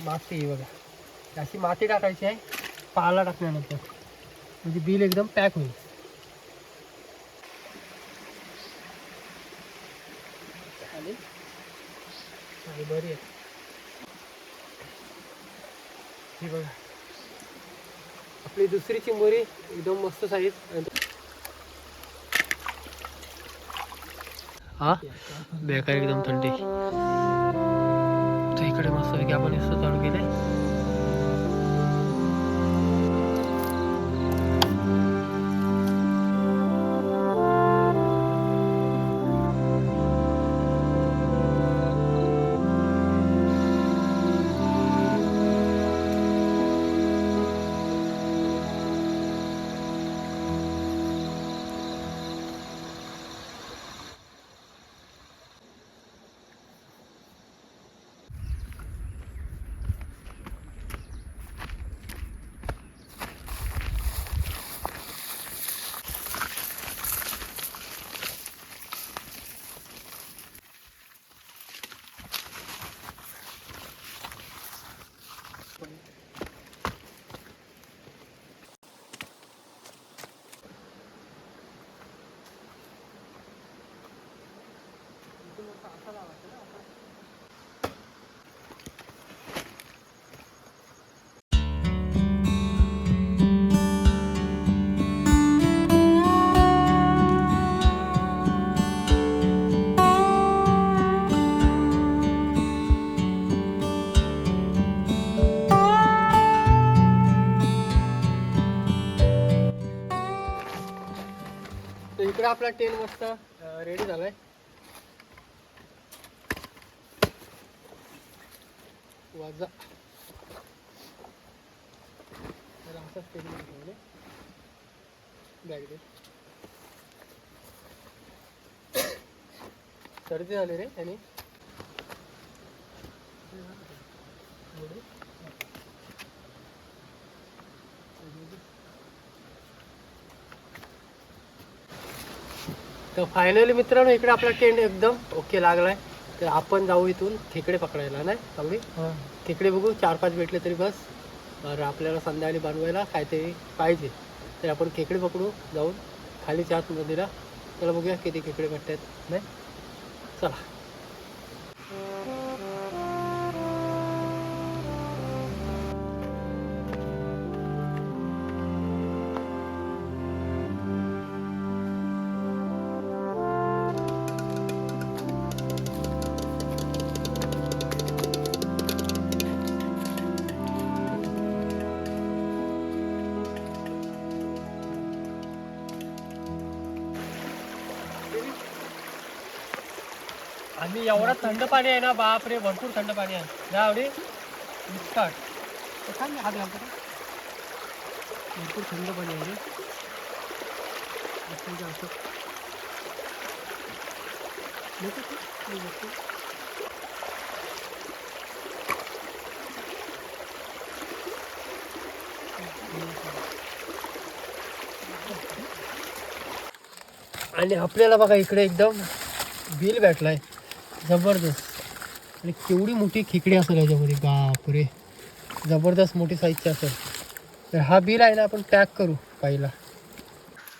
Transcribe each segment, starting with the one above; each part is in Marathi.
माती आहे बघा. अशी माती टाकायची आहे. पाला टाकल्यानंतर. म्हणजे बिल एकदम पॅक होईल. आणि बरी आहे. ही दुसरी चिंबोरी एकदम मस्त साईज हा? बेकार एकदम थंडी. इकडे मस्त पैकी आपण इथं चालू केले बघा आपला टेन मस्त रेडी झालाय. वाजा. तर असाच टेन बॅग दे. सर्दी झाली रे त्याने तर फायनली मित्रांनो इकडे आपला टेंट एकदम ओके लागलाय. तर आपण जाऊ इथून खेकडे पकडायला नाही? तावडी खेकडे बघू चार पाच भेटले तरी बस. तर आपल्याला संध्याकाळी बनवायला काहीतरी पाहिजे. तर आपण खेकडे पकडू जाऊन खाली चार नदीला त्याला बघूया किती खेकडे भेटतात नाही? चला. आणि एवढा थंड पाणी आहे ना बापरे भरपूर थंड पाणी आहे. आवडी निष्काट हात घालतो भरपूर थंड पाणी आहे रे. आणि आपल्याला बघा इकडे एकदम बिल भेटलाय. जबरदस्त. आणि केवढी मोठी खेकडी असेल याच्यामध्ये बापरे. जबरदस्त मोठी साईजची असेल तर हा बिल आहे ना आपण पॅक करू पहिला.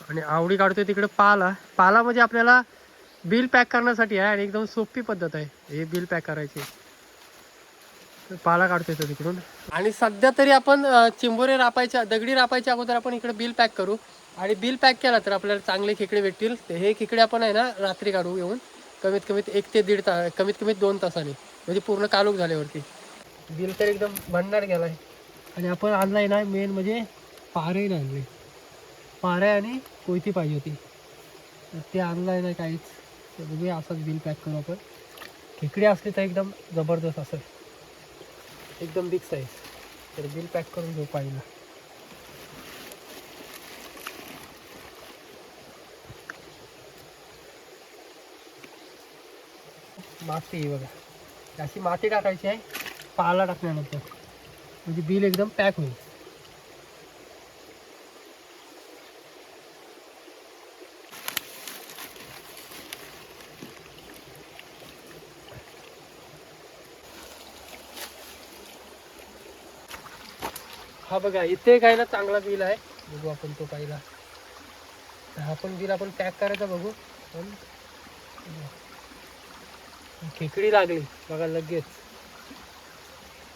आणि आवडी काढतोय तिकडे पाला. पाला म्हणजे आपल्याला बिल पॅक करण्यासाठी आहे आणि एकदम सोपी पद्धत आहे. हे बिल पॅक करायची. पाला काढतोय तो तिकडून. आणि सध्या तरी आपण चिंबोरे रापायच्या दगडी रापायच्या अगोदर आपण इकडे बिल पॅक करू. आणि बिल पॅक केला तर आपल्याला चांगले खेकडे भेटतील. हे खेकडे आपण आहे ना रात्री काढू येऊन. कमीत कमीत एक ते दीड तास कमीत कमीत दोन तासाने. म्हणजे पूर्ण कालूक झाल्यावरती. बिल तर एकदम भंडार गेलाय. आणि आपण आणलाय ना मेन म्हणजे पारे आणले. पारे आणि कोयती पाहिजे होती. ते आणलाय नाही काहीच. तर बघूया असंच बिल पॅक करू आपण. खेकडी असली तर एकदम जबरदस्त असेल. एकदम बिग साईज तर बिल पॅक करून घेऊ पाहिजे. माती आहे बघा. अशी माती टाकायची आहे पाला टाकल्यानंतर. म्हणजे बिल एकदम पॅक होईल. हा बघा इथे काय ना चांगला बिल आहे. बघू आपण तो पहिला. तर हा पण बिल आपण पॅक करायचा बघू. पण खेकडी लागली. बघा लगेच.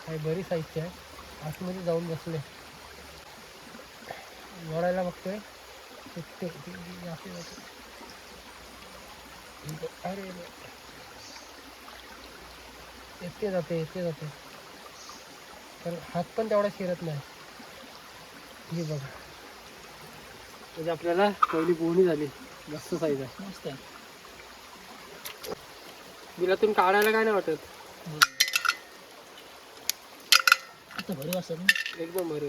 काही बरी साहित्य आहे. आतमध्ये जाऊन बसले. वळायला बघतोय. सुटते जाते अरे येते जाते येते जाते. तर हात पण तेवढा शिरत नाही. हे बघा. म्हणजे आपल्याला पहिली बोनी झाली. मस्त साईज आहे. मस्त आहे. बिलातून काढायला काय नाही वाटत. आता भरी वाजतात ना? एकदम बरे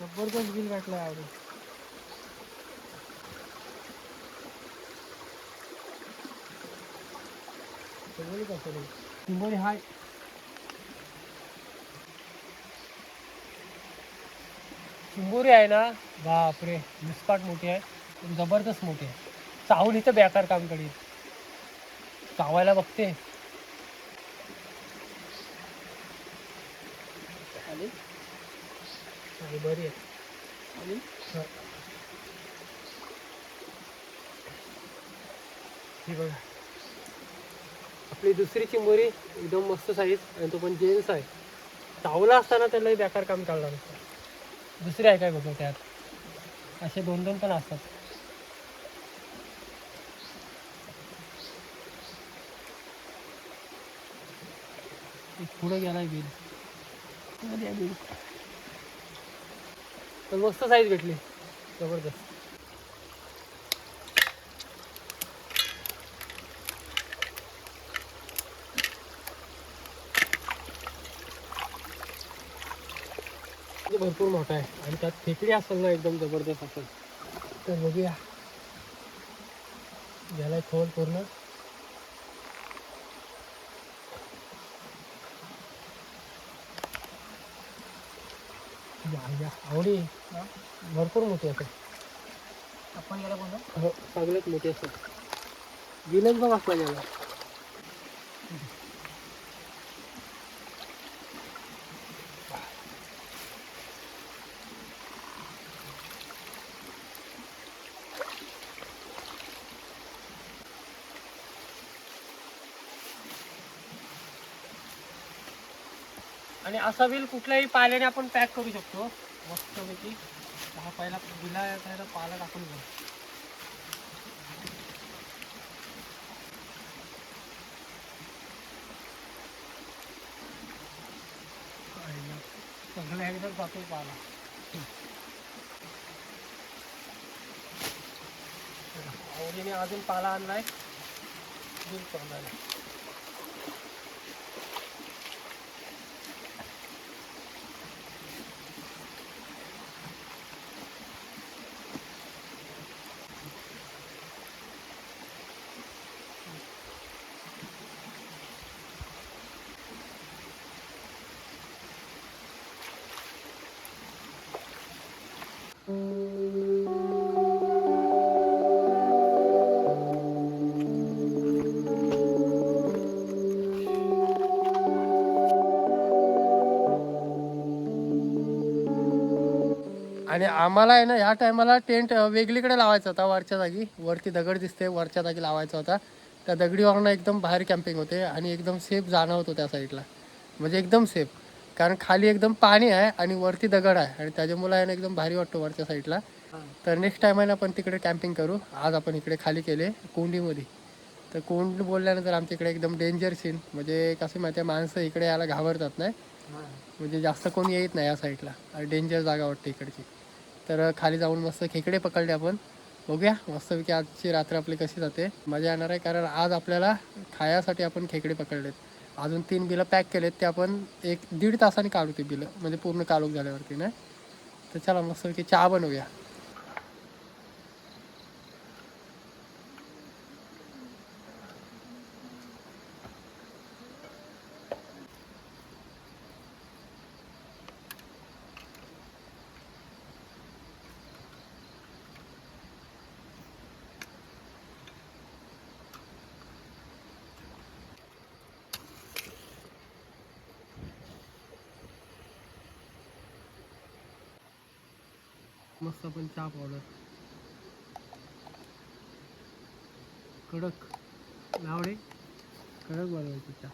जबरदस्त बिल आवडेल चिंबोरी हाय. चिंबोरी आहे ना? बापरे मिसपाट मोठी आहे. पण जबरदस्त मोठी आहे. इथं बेकार काम करीत चावायला बघते. बरी आहे. हा. बघा. आपली दुसरी चिंबोरी एकदम मस्त साईज आणि तो पण जेन्स आहे. चावला असताना त्याला बेकार काम काढला नसतं दुसरी आहे काय बघा त्यात? असे दोन दोन पण असतात. पुढं गेलाय बिल. पण मस्त साईज भेटली. जबरदस्त. म्हणजे भरपूर मोठा आहे. आणि त्यात खेकडी असेल ना एकदम जबरदस्त असेल. तर बघूया. गेलाय खोल पूर्ण. या, या, आवडी हा? भरपूर मोठी असेल आपण गेला कोणता हो. सगळ्यात मोठी असेल गिलच बघ असला गेला आणि असा बिल कुठल्याही पाल्याने आपण पॅक करू शकतो. मस्तपैकी. हा पहिला बिला पहिला पाला टाकून घेऊ. सगळं एकदम जातो पाला. आवडीने अजून पाला आणलाय. बिल तोंडाला. आणि आम्हाला आहे ना ह्या टायमाला टेंट वेगळीकडे लावायचा होता वरच्या जागी. वरती दगड दिसते वरच्या जागी लावायचा होता. त्या दगडीवरनं एकदम बाहेर कॅम्पिंग होते आणि एकदम सेफ जाणं होतं त्या साईडला म्हणजे एकदम सेफ कारण खाली एकदम पाणी आहे आणि वरती दगड आहे आणि त्याच्यामुळे आहे ना एकदम भारी वाटतो वरच्या साईडला तर नेक्स्ट टाइम आहे ना आपण तिकडे कॅम्पिंग करू. आज आपण इकडे खाली केले कोंडीमध्ये. तर कोंड बोलल्यानंतर आमच्या इकडे एकदम डेंजर सीन म्हणजे कसं माहिती आहे माणसं इकडे यायला घाबरतात नाही. म्हणजे जास्त कोणी येत नाही या साईडला आणि डेंजर जागा वाटते इकडची. तर खाली जाऊन मस्त खेकडे पकडले आपण. बघूया मस्तपैकी आजची रात्र आपली कशी जाते. मजा येणार आहे कारण आज आपल्याला खायासाठी आपण खेकडे पकडलेत. अजून तीन बिलं पॅक केलेत ते आपण एक दीड तासाने काढू ते बिलं म्हणजे पूर्ण काढूक झाल्यावरती ना तर चला मस्तपैकी चहा बनवूया. पण चहा पावडर कडक. लावडे कडक बनवायची चहा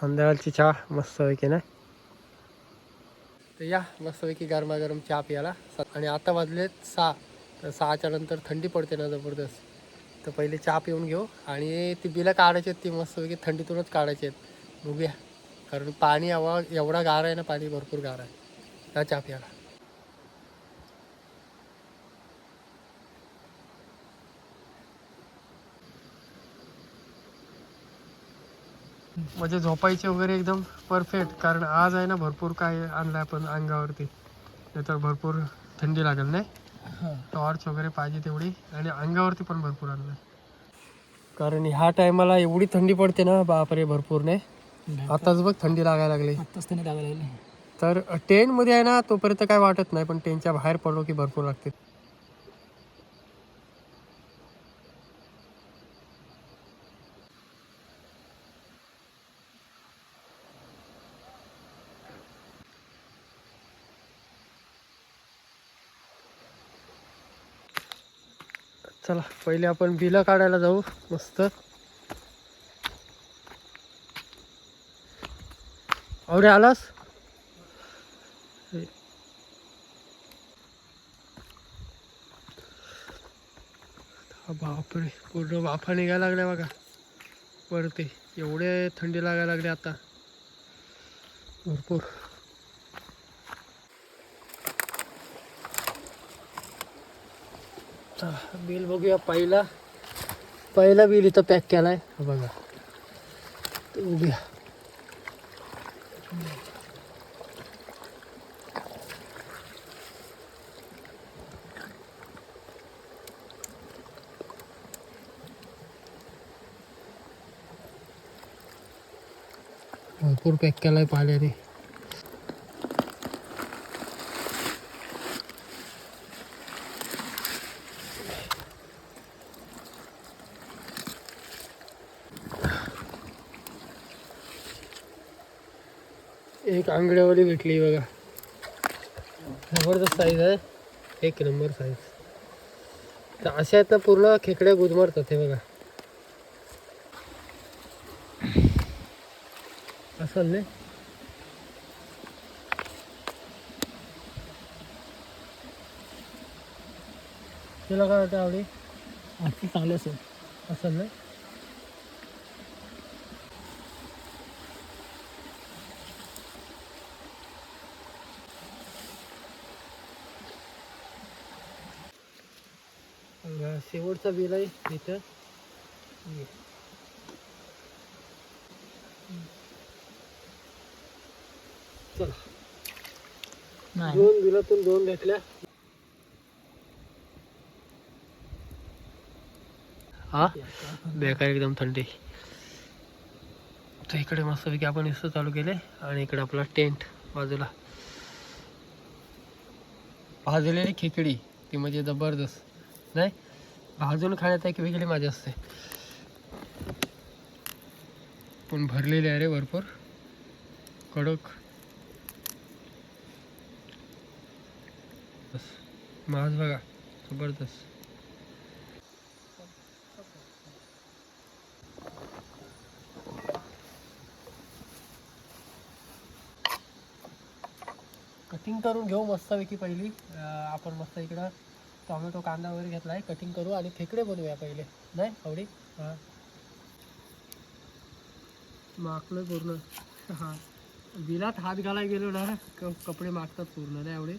संध्याकाळची चहा मस्तपैकी ना तर या मस्तपैकी गरमागरम चहा प्यायला. आणि आता वाजलेत सहा. तर सहाच्या नंतर थंडी पडते ना जबरदस्त. तर पहिले चहा पिऊन घेऊ. आणि ती बिलं काढायची आहेत ती मस्तपैकी थंडीतूनच काढायची आहेत. बघूया. कारण पाणी हवा एवढा गार आहे ना पाणी भरपूर गार आहे. त्या चहा प्यायला. म्हणजे झोपायचे वगैरे एकदम परफेक्ट कारण आज आहे ना भरपूर काय आणलं आपण अंगावरती. नाहीतर भरपूर थंडी लागेल नाही? टॉर्च वगैरे पाहिजे तेवढी. आणि अंगावरती पण भरपूर आणलं कारण ह्या टायमाला एवढी थंडी पडते ना बापरे भरपूर नाही? आताच बघ थंडी लागायला लागली. लागायला लागले. तर टेनमध्ये आहे ना तोपर्यंत काय वाटत नाही पण टेनच्या बाहेर पडलो की भरपूर लागते. चला पहिले आपण बिलं काढायला जाऊ मस्त. अवरे आलास? बापरे पूर्ण वाफा निघायला लागल्या बघा. वरती एवढे थंडी लागायला लागली आता. भरपूर. आता बिल बघूया पहिला. पहिला बिल इथं पॅक केला आहे बघा. ते बघूया. भरपूर पॅक केलाय पाण्याने. आंगड्यावाली भेटली बघा. जबरदस्त साईज आहे. एक नंबर साईज तर अशा आहेत ना पूर्ण खेकड्या गुदमरतात हे बघा. असल नाही. तुला काय वाटतं आवडी? आजची चांगली असेल. असल नाही बघा, शेवटचा बिल आहे इथं. हे. चला. नाही. दोन बिलातून दोन भेटल्या. हा? बेकार एकदम थंडी. तर इकडे मस्तपैकी आपण इथं चालू केले आणि इकडे आपला टेंट बाजूला. भाजलेली खिचडी ती म्हणजे जबरदस्त. नाही? भाजून खाण्यात एक वेगळी मजा असते. पण भरलेली आहे रे भरपूर. कडक. मास बघा. जबरदस्त. कटिंग करून घेऊ मस्तपैकी पहिली. आपण मस्त इकडं टोमॅटो कांदा वगैरे घेतला आहे कटिंग करू आणि खेकडे बनवूया पहिले. नाही आवडी? हां. मागलं पूर्ण. हां. बिलात हात घालायला गेलो ना क- कपडे मागतात पूर्ण. नाही एवढे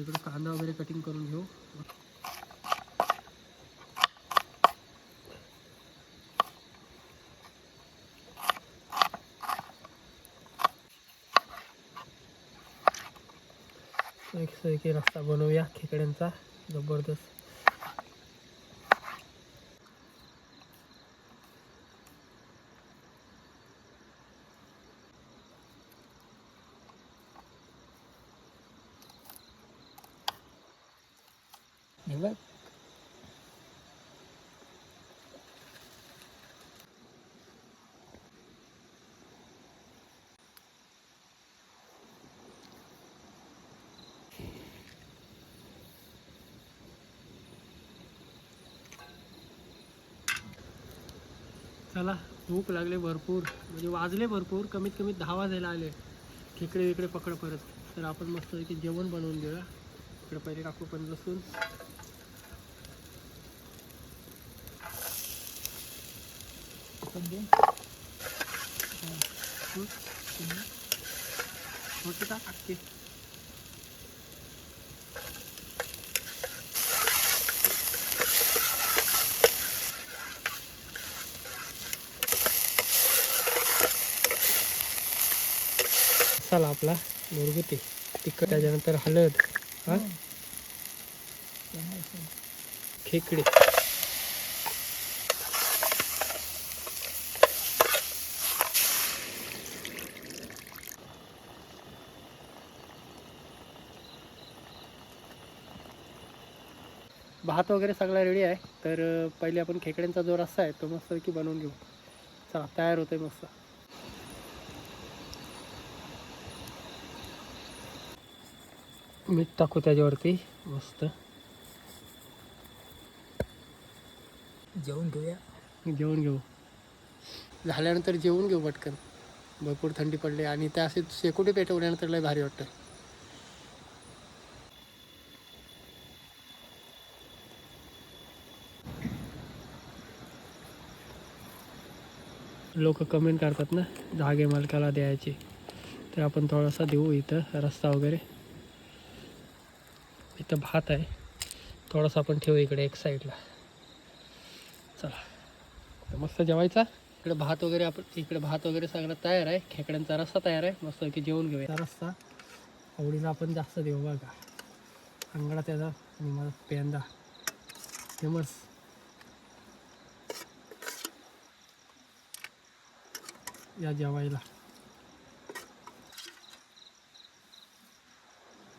इकडे कांदा वगैरे कटिंग करून घेऊ. एक रस्ता बनवूया खेकड्यांचा. जबरदस्त. बघ चला भूक लागले भरपूर म्हणजे वाजले भरपूर कमीत कमी दहा वाजायला आले. खेकडे विकडे पकड परत. तर आपण मस्त की जेवण बनवून घेऊया. इकडे पहिले टाकू पण लसूण पण दे. मोठी टाक मसाला आपला. घरगुती तिखट त्याच्यानंतर हळद हा? खेकडे. भात वगैरे सगळा रेडी आहे. तर पहिले आपण खेकड्यांचा जो रस्सा आहे तो मस्त बनवून घेऊ. चला तयार होतोय मस्त. मीठ टाकू त्याच्यावरती मस्त. जेवण घेऊया. जेवण घेऊ. झाल्यानंतर जेवून घेऊ पटकन. भरपूर थंडी पडली आणि त्या असे शेकोटी पेटवल्यानंतर लय भारी वाटतं. लोक कमेंट करतात ना जागे मालकाला द्यायची. तर आपण थोडासा देऊ इथं रस्ता वगैरे. इथं भात आहे. थोडासा आपण ठेवू इकडे एक साईडला. चला. मस्त जेवायचा. इकडे भात वगैरे आपण इकडे भात वगैरे सगळं तयार आहे. खेकड्यांचा रस्सा तयार आहे. मस्त की जेवून घेऊया. रस्सा आवडीला आपण जास्त देऊ बघा. अंगडा त्याचा आणि मला पेंदा. फेमस. या जेवायला.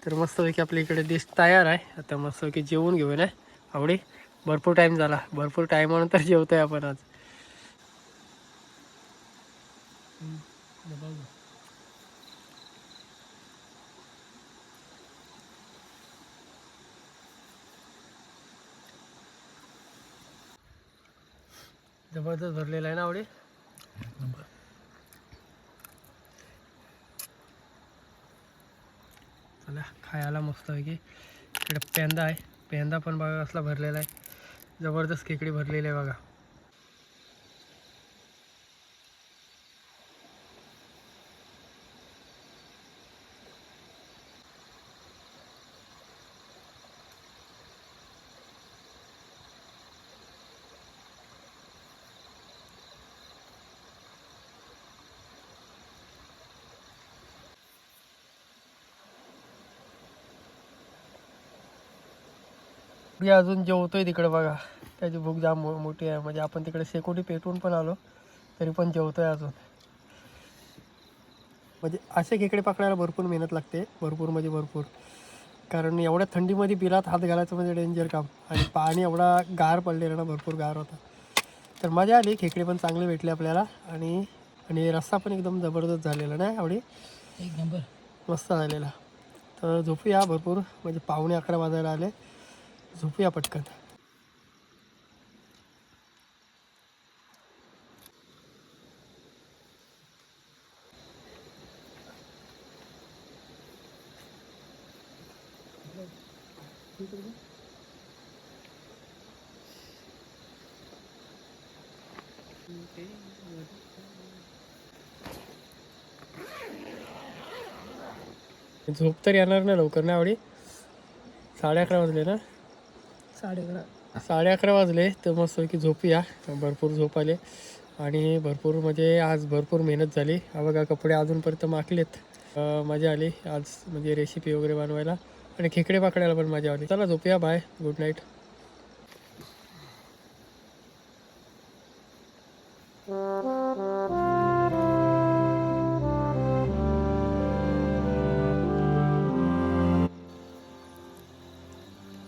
तर मस्तपैकी आपल्या इकडे डिश तयार आहे. आता मस्तपैकी जेवून घेऊ ना. आवडी भरपूर टाईम झाला. भरपूर टाईमानंतर जेवतोय आपण आज. जबरदस्त भरलेला आहे ना आवडी? चला खायला मस्त इकडे पेंदा आहे. पेंदा पण बघा कसला भरलेला आहे. जबरदस्त खेकडी भरलेली आहे बघा. मी अजून जेवतोय तिकडे बघा. त्याची भूक जाम मो- मोठी आहे. म्हणजे आपण तिकडे शेकोटी पेटवून पण आलो तरी पण जेवतोय अजून. म्हणजे असे खेकडे पकडायला भरपूर मेहनत लागते. भरपूर म्हणजे भरपूर. कारण एवढ्या थंडीमध्ये बिलात हात घालायचं म्हणजे डेंजर काम. आणि पाणी एवढा गार पडलेला ना भरपूर गार होता. तर मजा आली. खेकडे पण चांगले भेटले आपल्याला. आणि आणि रस्सा पण एकदम जबरदस्त झालेला नाही आवडी एक नंबर. मस्त झालेला. तर झोपूया भरपूर. म्हणजे पावणे अकरा वाजायला आले. झोपूया पटकन. झोप तर येणार नाही लवकर ना आवडी? साडे अकरा वाजले ना? साडे अकरा साडे अकरा वाजले तर मस्तपैकी झोपूया. भरपूर झोप आले. आणि भरपूर म्हणजे आज भरपूर मेहनत झाली. बघा कपडे अजूनपर्यंत माकलेत मजा आली. आज म्हणजे रेसिपी वगैरे बनवायला. आणि खेकडे पकडायला पण मजा आली. चला झोपूया. Bye good night